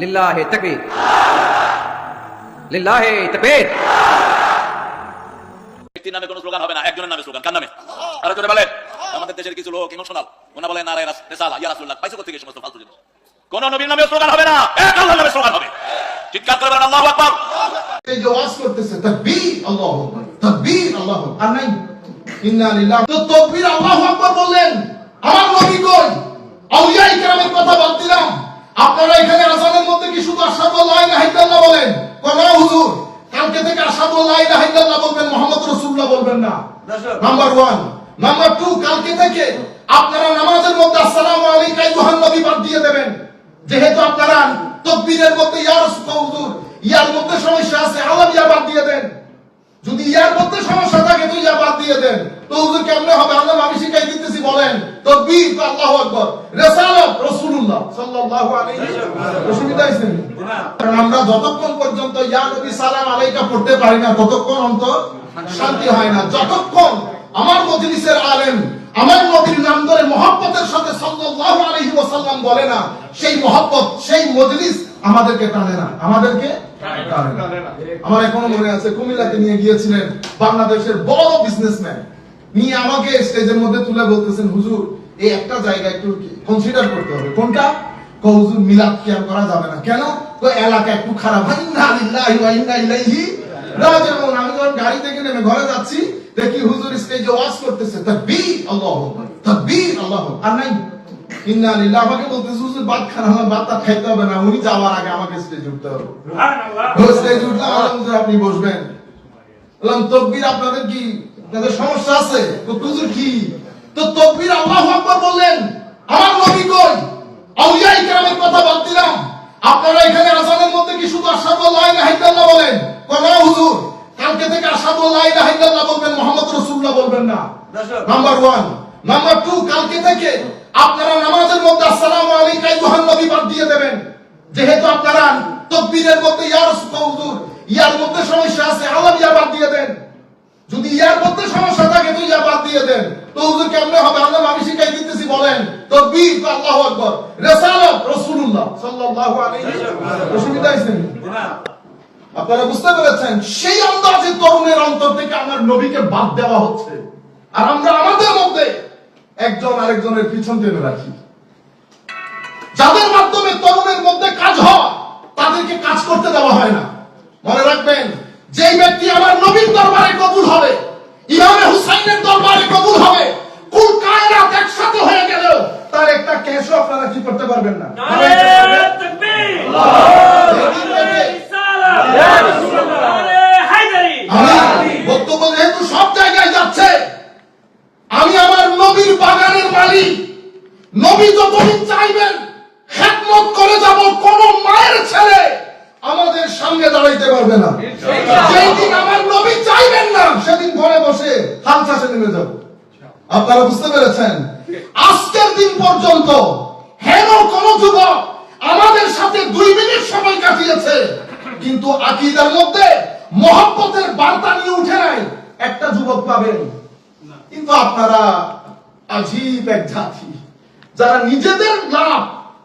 লিল্লাহে তাকবীর। লিল্লাহে তাকবীর। ব্যক্তির নামে কোনো স্লোগান হবে না একজনের নামে স্লোগান। কার নামে? আরও জোরে বলেন। আমাদের দেশের কিছু লোক ইমোশনাল ওনা বলে নারায় রেসালা ইয়া রাসূলুল্লাহ। পাইছো কোথা থেকে সমস্ত ফালতু জিনিস? কোন নবীর নামে স্লোগান হবে না এক আল্লাহর নামে স্লোগান হবে। চিৎকার করে বলেন আল্লাহু আকবার। এই যে ওয়াজ করতেছে তাকবীর আল্লাহু আকবার। তাকবীর আল্লাহু আর নাই ইন্না লিল্লাহ। তো তাকবীর আল্লাহু আকবার বললেন আমার নবী কই? আউলিয়া ইকরামের কথা বাদ দিলাম। আপনারা এখানে আজানের মধ্যে কি শুধু আশহাদু আল্লা ইলাহা বলেন? কোন হুজুর কালকে থেকে আশহাদু আল্লা ইলাহা বলবেন মুহাম্মদ রাসূলুল্লাহ বলবেন না। নাম্বার 1 নাম্বার 2 কালকে থেকে আপনারা নামাজের মধ্যে আসসালামু আলাইকা আইয়ুহান নবী বাদ দিয়ে দেবেন। যেহেতু আপনারা তকবীরের মধ্যে ইয়া রাসূলুল্লাহ হুজুর ইয়ার মধ্যে সমস্যা আছে আলাম ইয়া বাদ দিয়ে দেন। যদি ইয়ার মধ্যে সমস্যা থাকে তো ইয়া বাদ দিয়ে দেন। তো কেমনে হবে? আল্লাহ আমি শিখাই দিতেছি, বলেন। তো সাল্লাল্লাহু আলাইহি অসুবিধা আছে কারণ আমরা যতক্ষণ পর্যন্ত ইয়া নবী সালাম আলাইকা পড়তে পারি না, ততক্ষণ অন্তর শান্তি হয় না। যতক্ষণ আমার মজলিসের আলেম আমার নবীর নাম ধরে মহব্বতের সাথে সাল্লাল্লাহু আলাইহি ওয়াসাল্লাম বলে না, সেই মহব্বত, সেই মজলিস আমাদেরকে টানে না আমাদেরকে আমার এখনও মনে আছে কুমিল্লাতে নিয়ে গিয়েছিলেন বাংলাদেশের বড় বিজনেসম্যান নিয়ে আমাকে স্টেজের মধ্যে তুলে বলতেছেন হুজুর এই একটা জায়গা একটু কনসিডার করতে হবে। কোনটা? কো হুজুর মিলাদ কিয়াম করা যাবে না। কেন? তো এলাকা একটু খারাপ। ইলাইহি রাজিউন। আমি যখন গাড়ি থেকে নেমে ঘরে যাচ্ছি দেখি হুজুর স্টেজে ওয়াজ করতেছে তাকবীর আল্লাহু আকবার তাকবীর আল্লাহু। আর নাই। ইন্না লিল্লাহ আমাকে বলতেছে হুজুর ভাত খানা হলে ভাত টাত খাইতে হবে না উনি যাওয়ার আগে আমাকে স্টেজে উঠতে হবে। স্টেজে উঠলাম আল্লাহ হুজুর আপনি বসবেন। বললাম তকবীর আপনাদের কি আপনাদের সমস্যা আছে? তো হুজুর কি? তো তকবীর আল্লাহু আকবার বললেন আমার নবী কই? আউলিয়া ইকরামের কথা বাদ দিলাম। আপনারা এখানে আজানের মধ্যে কি শুধু আশহাদু আল্লা ইলাহা ইল্লাল্লাহ বলেন? কোন হুজুর কালকে থেকে আশহাদু আল্লা ইলাহা ইল্লাল্লাহ বলবেন মুহাম্মদ রাসূলুল্লাহ বলবেন না। নাম্বার 1 নাম্বার 2 কালকে থেকে আপনারা নামাজের মধ্যে আসসালামু আলাইকা আইয়ুহান নবী বাদ দিয়ে দেবেন। যেহেতু আপনারা তকবীরের মধ্যে ইয়া রাসূলুল্লাহ ইয়ার মধ্যে সমস্যা আছে আলাম ইয়া বাদ দিয়ে দেন। যদি ইয়ার মধ্যে সমস্যা থাকে তো ইয়া বাদ দিয়ে দেন। তো হুজুর কেমনে হবে? আল্লাহ আমি শিখাই দিতেছি বলেন তকবীর তো আল্লাহু আকবার। রিসালাত রাসূলুল্লাহ সাল্লাল্লাহু আলাইহি অসুবিধা আছে আপনারা বুঝতে পেরেছেন সেই আন্দাজে তরুণের অন্তর থেকে আমার নবীকে বাদ দেওয়া হচ্ছে। আর আমরা আমাদের মধ্যে একজন আরেকজনের পিছন টেনে রাখি যাদের মাধ্যমে তরুণের মধ্যে কাজ হয়, তাদেরকে কাজ করতে দেওয়া হয় না। মনে রাখবেন, যেই ব্যক্তি আমার নবীন দরবারে কবুল হবে ইমামে হুসাইনের দরবারে কবুল হবে কুল কায়নাত একসাথে হয়ে গেলেও তার একটা ক্যাশও আপনারা কি করতে পারবেন না নারে তাকবীর যেদিন থেকে নারে হায়দারি আমি বক্তব্য যেহেতু সব জায়গায় যাচ্ছে আমি আমার নবীর বাগানের মালিক নবী যতদিন চাইবেন খেদমত করে যাব কোন মায়ের ছেলে আমাদের সামনে পারবে না। যেই আমার নবী চাইবেন না সেদিন ঘরে বসে হাল চাষে নেমে যাব। আপনারা বুঝতে পেরেছেন? আজকের দিন পর্যন্ত হেন কোন যুবক আমাদের সাথে দুই মিনিট সময় কাটিয়েছে কিন্তু আকিদার মধ্যে মহব্বতের বার্তা নিয়ে উঠে নাই একটা যুবক পাবেন। কিন্তু আপনারা আজীব এক জাতি যারা নিজেদের লাভ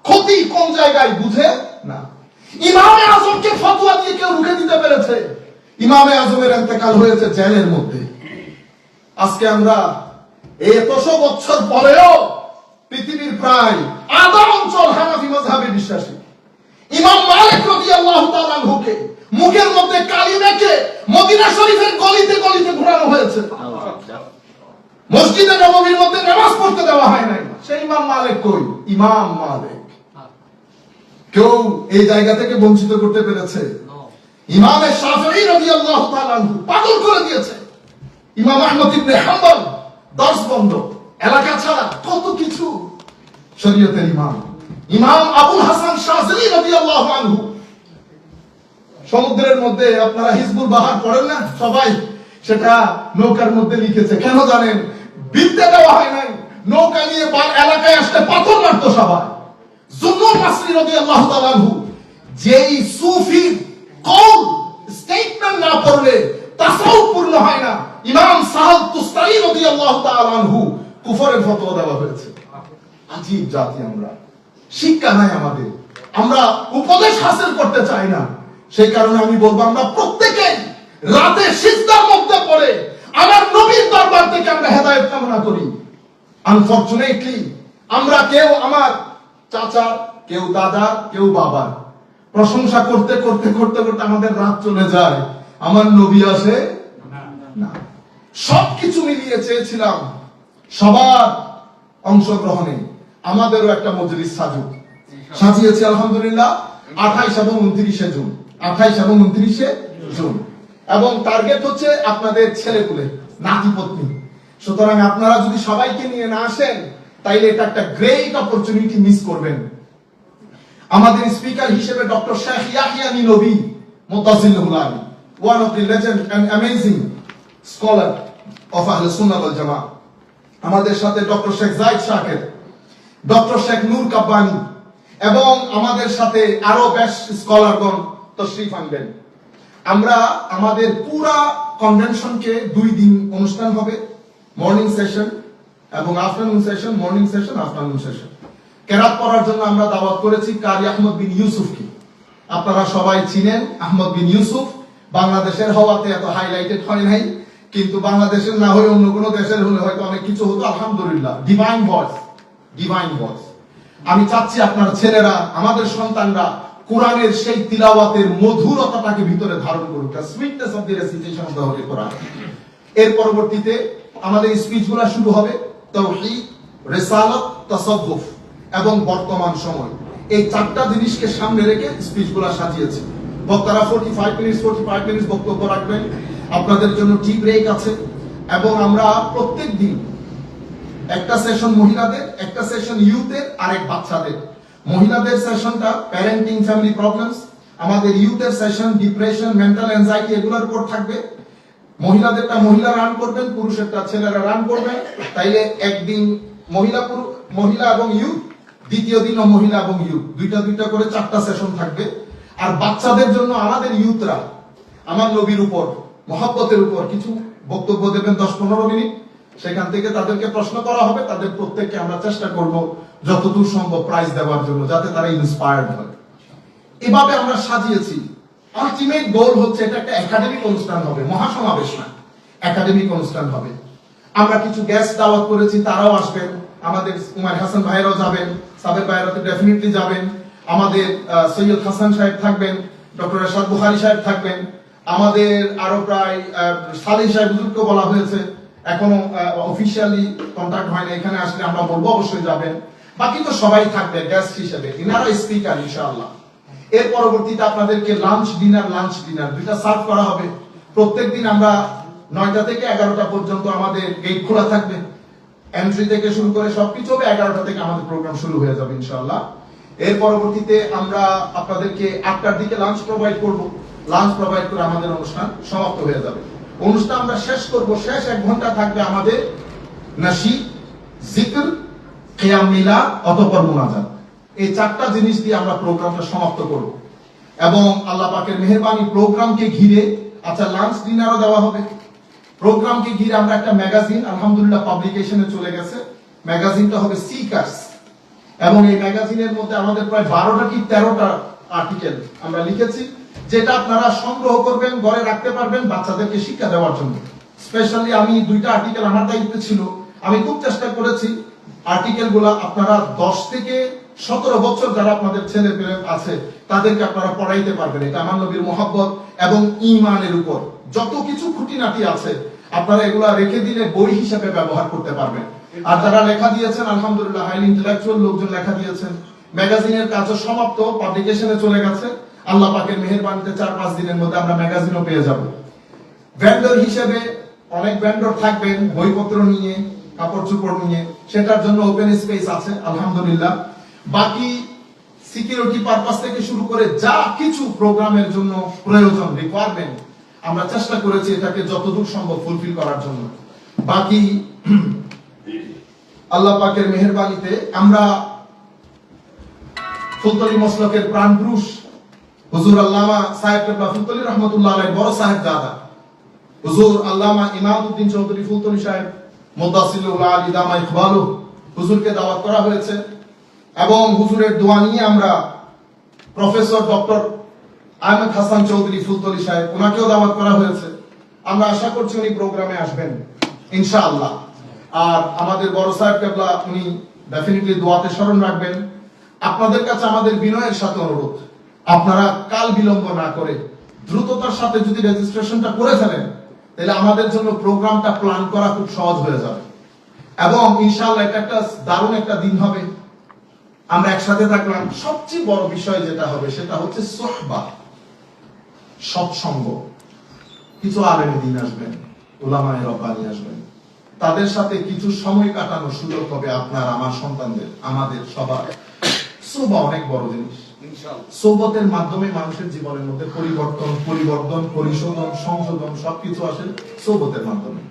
ক্ষতি কোন জায়গায় বুঝে না ইমামে আজমকে ফতোয়া দিয়ে কেউ রুখে দিতে পেরেছে ইমামে আজমের এতেকাল হয়েছে জেলের মধ্যে। আজকে আমরা এতশো বছর পরেও পৃথিবীর প্রায় আধা অঞ্চল হানাফি মাযহাবে বিশ্বাসী। ইমাম মালিক রাদিয়াল্লাহু তাআলা আনহুকে মুখের মধ্যে কালি রেখে মদিনা শরীফের গলিতে গলিতে ঘোরানো হয়েছে। মসজিদে নববীর মধ্যে নামাজ পড়তে দেওয়া হয় নাই। সেই ইমাম মালিক কই? ইমাম মালিক। কেউ এই জায়গা থেকে বঞ্চিত করতে পেরেছে? ইমামে শাফিঈ রাদিয়াল্লাহু তাআলা পাগল করে দিয়েছে। ইমাম আহমদ ইবনে হাম্বল বন্ধ। এলাকা ছাড়া কত কিছু শরীয়তের ইমাম। ইমাম আবুল হাসান শাহজালি সমুদ্রের মধ্যে আপনারা হিজবুল বাহার পড়েন না? সবাই সেটা নৌকার মধ্যে লিখেছে। কেন জানেন? বিদ্যা দেওয়া হয় নাই। নৌকা নিয়ে এলাকায় আসলে পাথর মারতো সবাই। জুন্নুর মাসরি রাদিয়াল্লাহু তাআলা যেই সুফি কল স্টেটমেন্ট না পড়লে তাসাউফ পূর্ণ হয় না। ইমাম সাহাল তুস্তারি রাদিয়াল্লাহু তাআলা আনহু কুফরের ফতোয়া দেওয়া হয়েছে। আজীব জাতি আমরা। শিক্ষা নাই আমাদের। আমরা উপদেশ হাসিল করতে চাই না। সেই কারণে আমি বলব, আমরা প্রত্যেকে রাতে সিজদার মধ্যে পড়ে আমার নবীর দরবার থেকে আমরা হেদায়েত কামনা করি। আনফরচুনেটলি আমরা কেউ আমার চাচা, কেউ দাদা, কেউ বাবার প্রশংসা করতে করতে করতে করতে আমাদের রাত চলে যায়। আমার নবী আসে? না। সবকিছু মিলিয়ে চেয়েছিলাম সবার অংশগ্রহণে। আমাদেরও একটা মজলিস সাজুক। সাজিয়েছি আলহামদুলিল্লাহ আঠাইশ এবং উনত্রিশে জুন। আঠাইশ এবং উনত্রিশে জুন। এবং টার্গেট হচ্ছে আপনাদের ছেলেপুলে নাতি পত্নী সুতরাং আপনারা যদি সবাইকে নিয়ে না আসেন তাইলে এটা একটা গ্রেট অপরচুনিটি মিস করবেন। আমাদের স্পিকার হিসেবে doctor Sheikh Yahya Nabi Mutasillul Ali one of the legend and amazing scholar of Ahle Sunnah Wal জামাত আমাদের সাথে ডক্টর শেখ জাইদ শাকের, ডক্টর শেখ নূর কাব্বানি, এবং আমাদের সাথে আরও বেশ স্কলারগণ তশরিফ আনবেন। আমরা আমাদের পুরা কনভেনশনকে দুই দিন অনুষ্ঠান হবে মর্নিং সেশন এবং afternoon session morning session afternoon session কেরাত পড়ার জন্য আমরা দাওয়াত করেছি কারি আহমদ বিন ইউসুফকে। আপনারা সবাই চিনেন আহমদ বিন ইউসুফ। বাংলাদেশের হওয়াতে এত হাইলাইটেড হয় নাই, কিন্তু বাংলাদেশের না হয়ে অন্য কোনো দেশের হলে হয়তো অনেক কিছু হতো, আলহামদুলিল্লাহ। ডিভাইন ভয়েস ডিভাইন ভয়েস আমি চাচ্ছি আপনার ছেলেরা, আমাদের সন্তানরা কোরআনের সেই তিলাওয়াতের মধুরতাটাকে ভিতরে ধারণ করুক sweetness of the recitation of the holy Quran এর পরবর্তীতে আমাদের স্পিচগুলো শুরু হবে তাওহীদ রিসালাত, তাসাউফ। এবং বর্তমান সময়। এই চারটা জিনিসকে সামনে রেখে স্পিচগুলো সাজিয়েছে। বক্তারা 45 মিনিটস 45 মিনিটস বক্তব্য রাখবেন। আপনাদের জন্য টি ব্রেক আছে। এবং আমরা প্রত্যেক দিন একটা সেশন মহিলাদের, একটা সেশন ইউথের আর এক বাচ্চাদের। মহিলাদের সেশনটা প্যারেন্টিং ফ্যামিলি প্রবলেমস আমাদের ইউথের সেশন ডিপ্রেশন মেন্টাল অ্যাংজাইটি এগুলোর উপর থাকবে। মহিলাদেরটা মহিলা রান করবেন, পুরুষেরটা ছেলেরা রান করবেন তাইলে একদিন মহিলা মহিলা এবং ইউথ দ্বিতীয় দিনও মহিলা এবং ইউথ দুইটা দুইটা করে চারটা সেশন থাকবে। আর বাচ্চাদের জন্য আমাদের ইউথরা আমার নবীর উপর, মহাব্বতের উপর কিছু বক্তব্য দেবেন দশ পনেরো মিনিট। সেখান থেকে তাদেরকে প্রশ্ন করা হবে, তাদের প্রত্যেককে আমরা চেষ্টা করব যতদূর সম্ভব প্রাইজ দেওয়ার জন্য, যাতে তারা ইন্সপায়ার্ড হয়। এভাবে আমরা সাজিয়েছি। আলটিমেট গোল হচ্ছে এটা একটা একাডেমিক অনুষ্ঠান হবে, মহাসমাবেশ না একাডেমিক অনুষ্ঠান হবে। আমরা কিছু গ্যাস দাওয়াত করেছি, তারাও আসবেন। আমাদের উমার হাসান ভাইরাও যাবেন। সাবের ভাইরা ডেফিনেটলি যাবেন। আমাদের সৈয়দ হাসান সাহেব থাকবেন, ডক্টর এরশাদ বুখারী সাহেব থাকবেন। আমাদের আরও প্রায় সালিহ সাহেব হুজুরকে বলা হয়েছে। এখনও অফিসিয়ালি কন্ট্যাক্ট হয়নি এখানে আসলে আমরা বলব অবশ্যই যাবেন। বাকি তো সবাই থাকবে গেস্ট হিসেবে। ইনারা স্পিকার ইনশাআল্লাহ। এর পরবর্তীতে আপনাদেরকে লাঞ্চ ডিনার লাঞ্চ ডিনার দুইটা সার্ভ করা হবে। প্রত্যেকদিন আমরা নয়টা থেকে এগারোটা পর্যন্ত আমাদের গেট খোলা থাকবে। এন্ট্রি থেকে শুরু করে সবকিছু হবে এগারোটা থেকে আমাদের প্রোগ্রাম শুরু হয়ে যাবে, ইনশাআল্লাহ। এর পরবর্তীতে আমরা আপনাদেরকে আটটার দিকে লাঞ্চ প্রোভাইড করব। লাঞ্চ প্রোভাইড করে আমাদের অনুষ্ঠান সমাপ্ত হয়ে যাবে। অনুষ্ঠান আমরা শেষ করব। শেষ এক ঘণ্টা থাকবে আমাদের নাসি, জিকর কিয়াম মিলা অতঃপর মুনাজাত। এই চারটা জিনিস দিয়ে আমরা প্রোগ্রামটা সমাপ্ত করব। এবং আল্লাহ পাকের মেহেরবানি প্রোগ্রামকে ঘিরে আচ্ছা লাঞ্চ ডিনারও দেওয়া হবে। প্রোগ্রামকে ঘিরে আমরা একটা ম্যাগাজিন, আলহামদুলিল্লাহ পাবলিকেশনে চলে গেছে। ম্যাগাজিনটা হবে সিকার্স এবং এই ম্যাগাজিনের মধ্যে আমাদের প্রায় বারোটা কি তেরোটা আর্টিকেল আমরা লিখেছি, যেটা আপনারা সংগ্রহ করবেন, ঘরে রাখতে পারবেন বাচ্চাদেরকে শিক্ষা দেওয়ার জন্য। স্পেশালি আমি দুইটা আর্টিকেল আমার দায়িত্ব ছিল। আমি খুব চেষ্টা করেছি আর্টিকেলগুলা আপনারা দশ থেকে সতেরো বছর যারা আপনাদের ছেলে পেলে আছে, তাদেরকে আপনারা পড়াইতে পারবেন। এটা আমার নবীর মোহাব্বত এবং ইমানের উপর। যত কিছু খুঁটিনাটি আছে আপনারা এগুলা রেখে দিলে বই হিসেবে ব্যবহার করতে পারবেন। আর যারা লেখা দিয়েছেন, আলহামদুলিল্লাহ হাইলি ইন্টেলেকচুয়াল লোকজন লেখা দিয়েছেন। ম্যাগাজিনের কাজও সমাপ্ত পাবলিকেশনে চলে গেছে। আল্লাহ পাকের মেহেরবানিতে চার পাঁচ দিনের মধ্যে আমরা ম্যাগাজিনও পেয়ে যাব। ভেন্ডর হিসেবে অনেক ভেন্ডর থাকবেন, বইপত্র নিয়ে কাপড় চোপড় নিয়ে। সেটার জন্য ওপেন স্পেস আছে, আলহামদুলিল্লাহ। বাকি সিকিউরিটি পারপাস থেকে শুরু করে যা কিছু প্রোগ্রামের জন্য প্রয়োজন রিকোয়ারমেন্ট আমরা চেষ্টা করেছি এটাকে যতদূর সম্ভব ফুলফিল করার জন্য। বাকি, আল্লাহ পাকের মেহেরবানিতে আমরা ফুলতলি মসলকের প্রাণ পুরুষ হুজুর আল্লামা সাহেব ফুলতলি রহমতুল্লাহ আলাই বড় সাহেব দাদা। হুজুর আল্লামা ইমামউদ্দিন চৌধুরী ফুলতলি সাহেব মুদাসিলুল আলী দামা ইকবালু, হুজুরকে দাওয়াত করা হয়েছে। এবং হুজুরের দোয়া নিয়ে আমরা প্রফেসর ডক্টর আহমেদ হাসান চৌধুরী ফুলতলি সাহেব ওনাকেও দাওয়াত করা হয়েছে। আমরা আশা করছি উনি প্রোগ্রামে আসবেন, ইনশাআল্লাহ। আর আমাদের বড় সাহেব কেবলা, উনি ডেফিনেটলি দোয়াতে স্মরণ রাখবেন। আপনাদের কাছে আমাদের বিনয়ের সাথে অনুরোধ, আপনারা কাল বিলম্ব না করে দ্রুততার সাথে যদি রেজিস্ট্রেশনটা করে ফেলেন, তাহলে আমাদের জন্য প্রোগ্রামটা প্ল্যান করা খুব সহজ হয়ে যাবে। এবং ইনশাআল্লাহ এটা একটা দারুণ একটা দিন হবে। আমরা একসাথে থাকলাম। সবচেয়ে বড় বিষয় যেটা হবে, সেটা হচ্ছে সোহবা। সৎসঙ্গ কিছু আলেমে দিন আসবেন ওলামায় রব্বানি আসবেন। তাদের সাথে কিছু সময় কাটানো সুযোগ হবে আপনার আমার সন্তানদের আমাদের সবার। সোবা অনেক বড় জিনিস। সোবতের মাধ্যমে মানুষের জীবনের মধ্যে পরিবর্তন পরিবর্তন পরিশোধন সংশোধন সবকিছু আসে সোবতের মাধ্যমে।